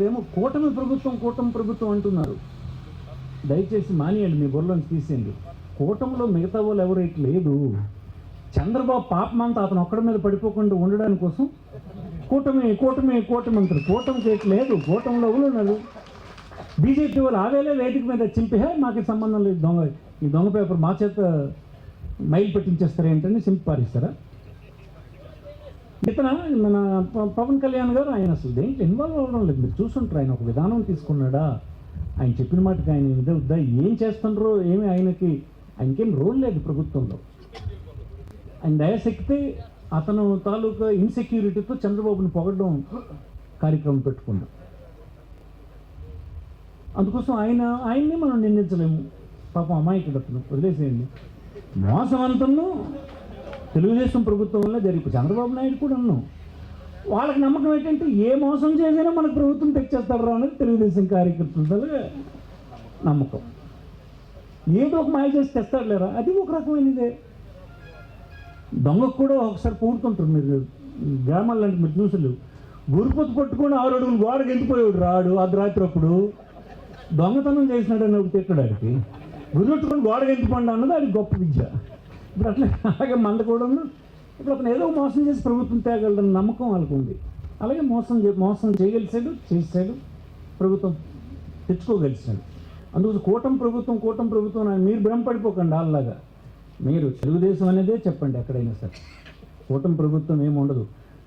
మీరేమో కూటమి ప్రభుత్వం కూటమి ప్రభుత్వం అంటున్నారు. దయచేసి మానేయండి మీ బుర్రలోంచి తీసేయండి. కూటమిలో మిగతా వాళ్ళు ఎవరైతే లేదు చంద్రబాబు పాపమంతా అతను ఒక్కడి మీద పడిపోకుండా ఉండడానికి కోసం కూటమి కూటమి కూటమి అంటారు. కూటమి ఇట్లా లేదు కూటమిలో ఎవరు ఉన్నారు? బీజేపీ వాళ్ళు ఆవేలే వేదిక మీద చింపే మాకు సంబంధం లేదు దొంగ ఈ దొంగ పేపర్ మా చేత మైల్ పెట్టించేస్తారు ఏంటంటే సింపు పారిస్తారా? ఇతన మన పవన్ కళ్యాణ్ గారు ఆయన అసలు దేంట్లో ఇన్వాల్వ్ అవ్వడం లేదు. మీరు చూసుంటారు ఆయన ఒక విధానం తీసుకున్నాడా? ఆయన చెప్పిన మాటకి ఆయన ఇదే వద్దా? ఏం చేస్తుండ్రో ఏమి ఆయనకి? ఆయనకేం రోల్ లేదు ప్రభుత్వంలో. ఆయన దయశక్తి అతను తాలూకా ఇన్సెక్యూరిటీతో చంద్రబాబుని పొగడడం కార్యక్రమం పెట్టుకున్నాం అందుకోసం ఆయన ఆయన్ని మనం నిందించలేము. పాపం అమాయకుడు అతను. వదిలేసేయండి. మోసం అంతను తెలుగుదేశం ప్రభుత్వం వల్ల జరిగి చంద్రబాబు నాయుడు కూడా ఉన్నాం వాళ్ళకి నమ్మకం ఏంటంటే ఏ మోసం చేసినా మనకు ప్రభుత్వం తెచ్చేస్తారు అనేది తెలుగుదేశం కార్యకర్తల నమ్మకం. ఏదో ఒక మాయ చేసి తెస్తాడు లేరా అది ఒక రకమైనదే. దొంగకు కూడా ఒకసారి పూడుతుంటారు మీరు. గ్రామాలు లాంటి మీరు చూసలు గురుపతి పట్టుకొని ఆరు అడుగులు గోడకి ఎండిపోయాడు రాడు అర్ధరాత్రి అప్పుడు. దొంగతనం చేసినాడని ఒకటి ఎక్కడానికి గురుపెట్టుకొని గోడకి ఎండిపోండి అన్నది అది గొప్ప విద్య. ఇప్పుడు అట్లా అలాగే మంద కూడా ఇప్పుడు అతను ఏదో మోసం చేసి ప్రభుత్వం తేగలడని నమ్మకం వాళ్ళకు ఉంది. అలాగే మోసం మోసం చేయగలిసాడు చేశాడు ప్రభుత్వం తెచ్చుకోగలిసాడు అందుకోసం కూటమి ప్రభుత్వం కూటమి ప్రభుత్వం అని మీరు భ్రమపడిపోకండి వాళ్ళలాగా. మీరు తెలుగుదేశం అనేదే చెప్పండి ఎక్కడైనా సరే. కూటమి ప్రభుత్వం ఏమి ఉండదు.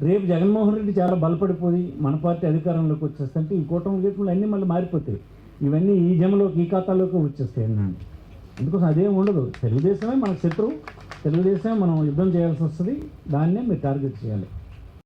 రేపు జగన్మోహన్ రెడ్డి చాలా బలపడిపోయి మన పార్టీ అధికారంలోకి వచ్చేస్తే ఈ కూటమి గీటములు అన్నీ మళ్ళీ మారిపోతాయి. ఇవన్నీ ఈ జమలోకి ఈ ఖాతాలోకి వచ్చేస్తాయి అన్నాను అందుకోసం అదేం ఉండదు. తెలుగుదేశమే మనకు శత్రువు తెలుగుదేశమే మనం యుద్ధం చేయాల్సి వస్తుంది. దాన్నే మీరు టార్గెట్ చేయాలి.